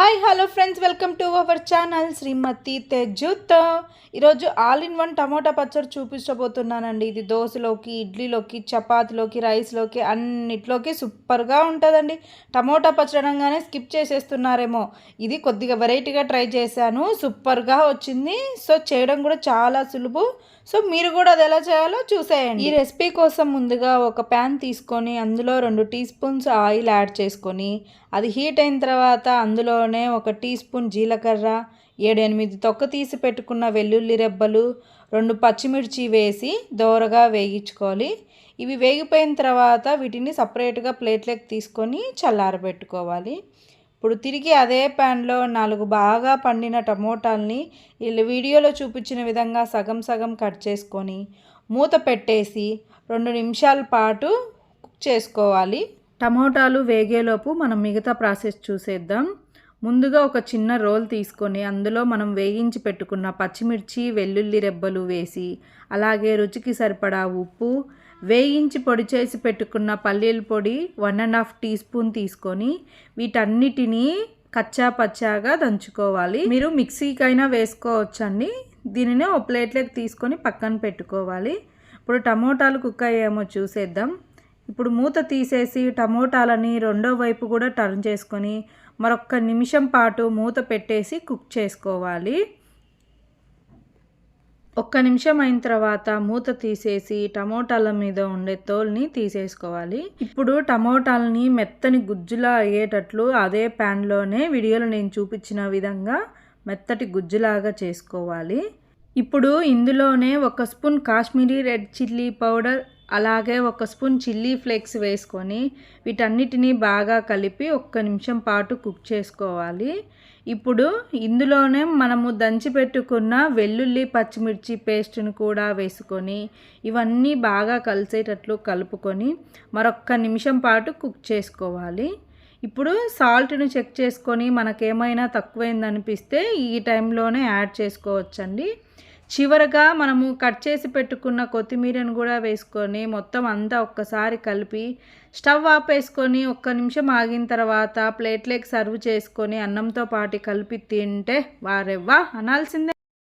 Hi hello friends welcome to our channel Srimathi తెజుత్ ఈరోజు all in one tomato పచ్చడి చూపించబోతున్నానండి. ఇది దోశలోకి ఇడ్లీలోకి చపాతీలోకి రైస్లోకి అన్నిట్లోకి సూపర్గా ఉంటుందండి. టమోటా పచ్చడి అనగానే స్కిప్ చేసేస్తున్నారేమో. ఇది కొద్దిగా వెరైటీగా ట్రై చేశాను. సూపర్గా వచ్చింది. సో చేయడం కూడా చాలా సులువు. సో మీరు కూడా అది ఎలా చేయాలో చూసేయండి. ఈ రెసిపీ కోసం ముందుగా ఒక ప్యాన్ తీసుకొని అందులో రెండు టీ స్పూన్స్ ఆయిల్ యాడ్ చేసుకొని అది హీట్ అయిన తర్వాత అందులోనే ఒక టీ స్పూన్ జీలకర్ర ఏడు ఎనిమిది తొక్క తీసి పెట్టుకున్న వెల్లుల్లి రెబ్బలు రెండు పచ్చిమిర్చి వేసి దోరగా వేయించుకోవాలి. ఇవి వేగిపోయిన తర్వాత వీటిని సపరేట్గా ప్లేట్లోకి తీసుకొని చల్లారబెట్టుకోవాలి. ఇప్పుడు తిరిగి అదే ప్యాన్లో నాలుగు బాగా పండిన టమోటాల్ని వీళ్ళు వీడియోలో చూపించిన విధంగా సగం సగం కట్ చేసుకొని మూత పెట్టేసి రెండు నిమిషాల పాటు కుక్ చేసుకోవాలి. టమోటాలు వేగేలోపు మనం మిగతా ప్రాసెస్ చూసేద్దాం. ముందుగా ఒక చిన్న రోల్ తీసుకొని అందులో మనం వేగించి పెట్టుకున్న పచ్చిమిర్చి వెల్లుల్లి రెబ్బలు వేసి అలాగే రుచికి సరిపడా ఉప్పు వేయించి పొడి చేసి పెట్టుకున్న పల్లీల పొడి one and half teaspoon తీసుకొని వీటన్నిటినీ కచ్చా పచ్చాగా దంచుకోవాలి. మీరు మిక్సీకైనా వేసుకోవచ్చండి. దీనిని ఒక ప్లేట్లోకి తీసుకొని పక్కన పెట్టుకోవాలి. ఇప్పుడు టమోటాలు కుక్ అయ్యేమో చూసేద్దాం. ఇప్పుడు మూత తీసేసి టమోటాలని రెండో వైపు కూడా టర్న్ చేసుకొని మరొక్క నిమిషం పాటు మూత పెట్టేసి కుక్ చేసుకోవాలి. ఒక్క నిమిషం అయిన తర్వాత మూత తీసేసి టమోటాల మీద ఉండే తోల్ని తీసేసుకోవాలి. ఇప్పుడు టమోటాలని మెత్తని గుజ్జులా అయ్యేటట్లు అదే ప్యాన్లోనే వీడియోలో నేను చూపించిన విధంగా మెత్తటి గుజ్జులాగా చేసుకోవాలి. ఇప్పుడు ఇందులోనే ఒక spoon Kashmiri red chilli powder అలాగే ఒక స్పూన్ చిల్లీ ఫ్లేక్స్ వేసుకొని వీటన్నిటినీ బాగా కలిపి ఒక్క నిమిషం పాటు కుక్ చేసుకోవాలి. ఇప్పుడు ఇందులోనే మనము దంచి పెట్టుకున్న వెల్లుల్లి పచ్చిమిర్చి పేస్ట్ని కూడా వేసుకొని ఇవన్నీ బాగా కలిసేటట్లు కలుపుకొని మరొక్క నిమిషం పాటు కుక్ చేసుకోవాలి. ఇప్పుడు సాల్ట్ను చెక్ చేసుకొని మనకేమైనా తక్కువైందనిపిస్తే ఈ టైంలోనే యాడ్ చేసుకోవచ్చండి. చివరగా మనము కట్ చేసి పెట్టుకున్న కొత్తిమీరను కూడా వేసుకొని మొత్తం అంతా ఒక్కసారి కలిపి స్టవ్ ఆపేసుకొని ఒక్క నిమిషం ఆగిన తర్వాత ప్లేట్లోకి సర్వ్ చేసుకొని అన్నంతో పాటు కలిపి తింటే వారెవ్వా? అనాల్సిందే.